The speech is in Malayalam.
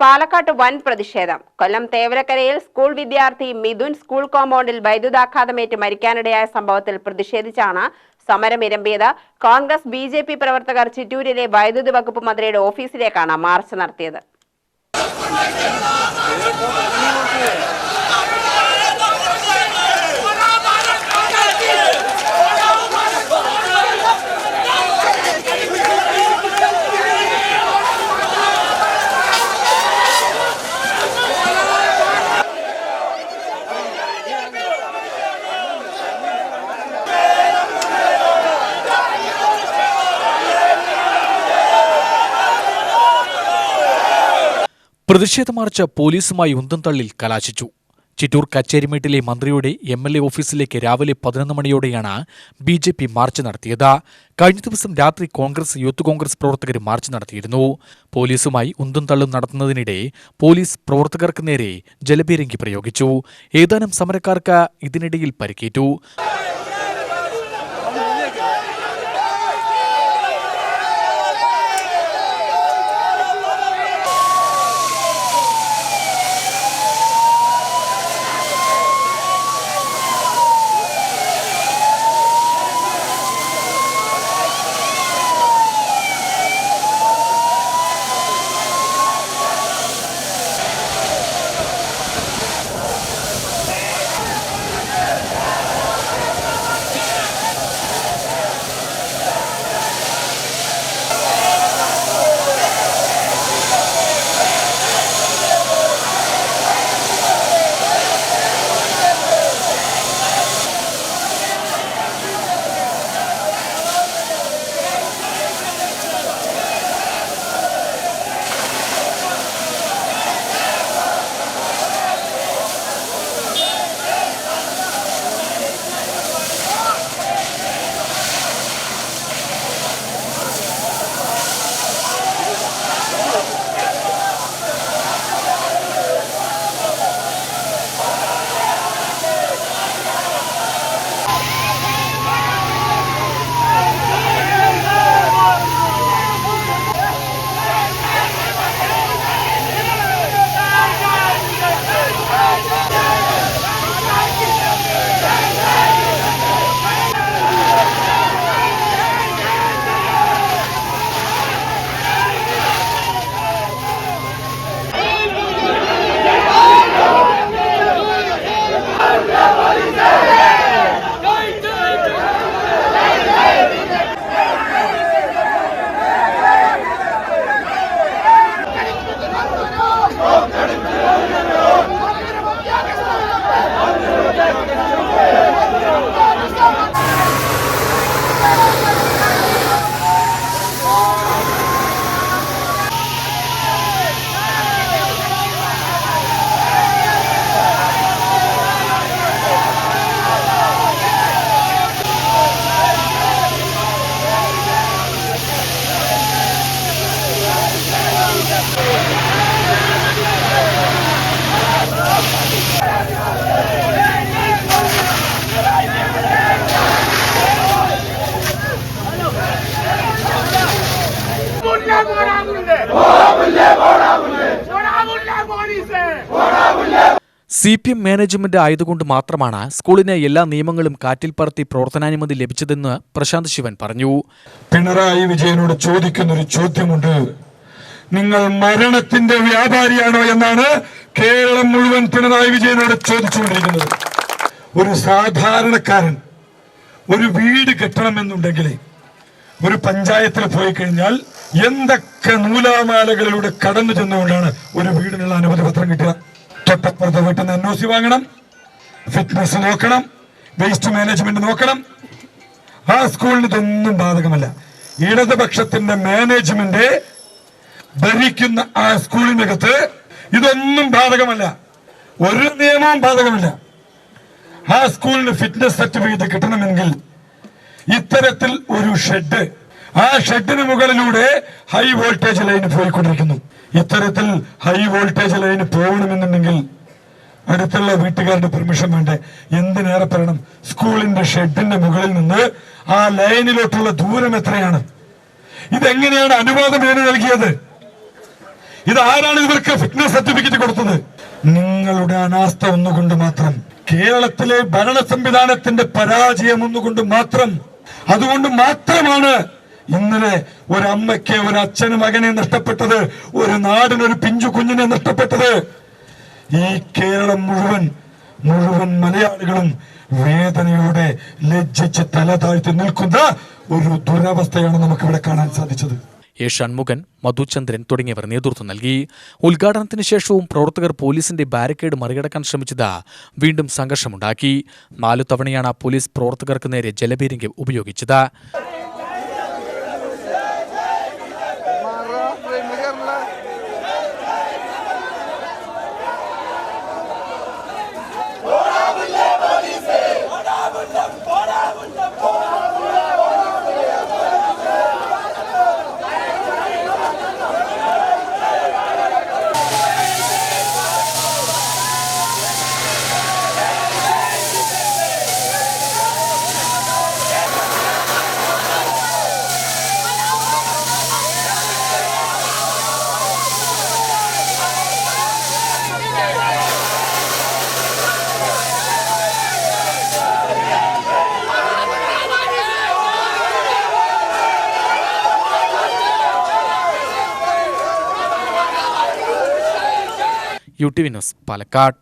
പാലക്കാട്ട് വൻ പ്രതിഷേധം. കൊല്ലം തേവരക്കരയിൽ സ്കൂൾ വിദ്യാർത്ഥി മിഥുൻ സ്കൂൾ കോമ്പൗണ്ടിൽ വൈദ്യുതാഘാതമേറ്റ് മരിക്കാനിടയായ സംഭവത്തിൽ പ്രതിഷേധിച്ചാണ് സമരം ഇരമ്പിയത്. കോൺഗ്രസ് ബി ജെ പി പ്രവർത്തകർ ചിറ്റൂരിലെ വൈദ്യുതി വകുപ്പ് മന്ത്രിയുടെ ഓഫീസിലേക്കാണ് മാർച്ച് നടത്തിയത്. പ്രതിഷേധ മാർച്ച് പോലീസുമായി ഉന്തം തള്ളിൽ കലാശിച്ചു. ചിറ്റൂർ കച്ചേരിമേട്ടിലെ മന്ത്രിയുടെ എം എൽ എ ഓഫീസിലേക്ക് രാവിലെ പതിനൊന്ന് മണിയോടെയാണ് ബി ജെ പി മാർച്ച് നടത്തിയത്. കഴിഞ്ഞ ദിവസം രാത്രി കോൺഗ്രസ് യൂത്ത് കോൺഗ്രസ് പ്രവർത്തകർ മാർച്ച് നടത്തിയിരുന്നു. പോലീസുമായി ഉന്തും തള്ളും നടത്തുന്നതിനിടെ പോലീസ് പ്രവർത്തകർക്ക് നേരെ ജലപീരങ്കി പ്രയോഗിച്ചു. ഏതാനും സമരക്കാർക്ക് ഇതിനിടയിൽ പരിക്കേറ്റു. സി പി എം മാനേജ്മെന്റ് ആയതുകൊണ്ട് മാത്രമാണ് സ്കൂളിനെ എല്ലാ നിയമങ്ങളും കാറ്റിൽ പറത്തി പ്രവർത്തനാനുമതി ലഭിച്ചതെന്ന് പ്രശാന്ത് ശിവൻ പറഞ്ഞു. പിണറായി വിജയനോട് ചോദിക്കുന്ന ഒരു ചോദ്യമുണ്ട്. നിങ്ങൾ മരണത്തിന്റെ വ്യാപാരിയാണോ എന്നാണ് കേരളം മുഴുവൻ പിണറായി വിജയനോട് ചോദിച്ചുകൊണ്ടിരിക്കുന്നത്. ഒരു സാധാരണക്കാരൻ ഒരു വീട് കെട്ടണമെന്നുണ്ടെങ്കിൽ ഒരു പഞ്ചായത്തിൽ പോയി കഴിഞ്ഞാൽ എന്തൊക്കെ നൂലാമാലകളിലൂടെ കടന്നു ചെന്നുകൊണ്ടാണ് ഒരു വീടിനുള്ള അനുമതി പത്രം കിട്ടുക? തൊട്ടപ്പുറത്തെ വീട്ടിൽ നിന്ന് എൻ വാങ്ങണം. ഫിറ്റ്നസ് നോക്കണം. വേസ്റ്റ് മാനേജ്മെന്റ് നോക്കണം. ആ സ്കൂളിന് ഇതൊന്നും ബാധകമല്ല. ഇടതുപക്ഷത്തിന്റെ മാനേജ്മെന്റ് ഭരിക്കുന്ന ആ സ്കൂളിനകത്ത് ഇതൊന്നും ബാധകമല്ല. ഒരു നിയമവും ബാധകമല്ല. ആ സ്കൂളിന് ഫിറ്റ്നസ് സർട്ടിഫിക്കറ്റ് കിട്ടണമെങ്കിൽ ഇത്തരത്തിൽ ഒരു ഷെഡ് ആ ഷെഡിന് മുകളിലൂടെ ഹൈ വോൾട്ടേജ് ലൈൻ പോയിക്കൊണ്ടിരിക്കുന്നു. ഇത്തരത്തിൽ ഹൈ വോൾട്ടേജ് ലൈൻ പോകണമെന്നുണ്ടെങ്കിൽ അടുത്തുള്ള വീട്ടുകാരുടെ പെർമിഷൻ വേണ്ടേ? എന്തിനേറെ പറയണം? സ്കൂളിന്റെ ഷെഡിന്റെ മുകളിൽ നിന്ന് ആ ലൈനിലോട്ടുള്ള ദൂരം എത്രയാണ്? ഇതെങ്ങനെയാണ് അനുവാദം ഇതിന് നൽകിയത്? ഇത് ആരാണ് ഇവർക്ക് ഫിറ്റ്നസ് സർട്ടിഫിക്കറ്റ് കൊടുത്തത്? നിങ്ങളുടെ അനാസ്ഥ ഒന്നുകൊണ്ട് മാത്രം കേരളത്തിലെ ഭരണ സംവിധാനത്തിന്റെ പരാജയം ഒന്നുകൊണ്ട് മാത്രം. അതുകൊണ്ട് മാത്രമാണ് ഇന്നലെ ഒരമ്മയ്ക്ക് ഒരു അച്ഛന് മകനെ നഷ്ടപ്പെട്ടത് ഒരു നാടിന് ഒരു പിഞ്ചു കുഞ്ഞിനെ നഷ്ടപ്പെട്ടത്? ഈ കേരളം മുഴുവൻ മുഴുവൻ മലയാളികളും വേദനയോടെ ലജ്ജിച്ച് തല താഴ്ത്തി നിൽക്കുന്ന ഒരു ദുരവസ്ഥയാണ് നമുക്ക് ഇവിടെ കാണാൻ സാധിച്ചത്. എ ഷൺമുഖൻ മധുചന്ദ്രൻ തുടങ്ങിയവർ നേതൃത്വം നൽകി. ഉദ്ഘാടനത്തിന് ശേഷവും പ്രവർത്തകർ പോലീസിന്റെ ബാരിക്കേഡ് മറികടക്കാൻ ശ്രമിച്ചത് വീണ്ടും സംഘർഷമുണ്ടാക്കി. നാലു തവണയാണ് പോലീസ് പ്രവർത്തകർക്ക് നേരെ ജലപീരങ്കി ഉപയോഗിച്ചത്. U T Palakkad.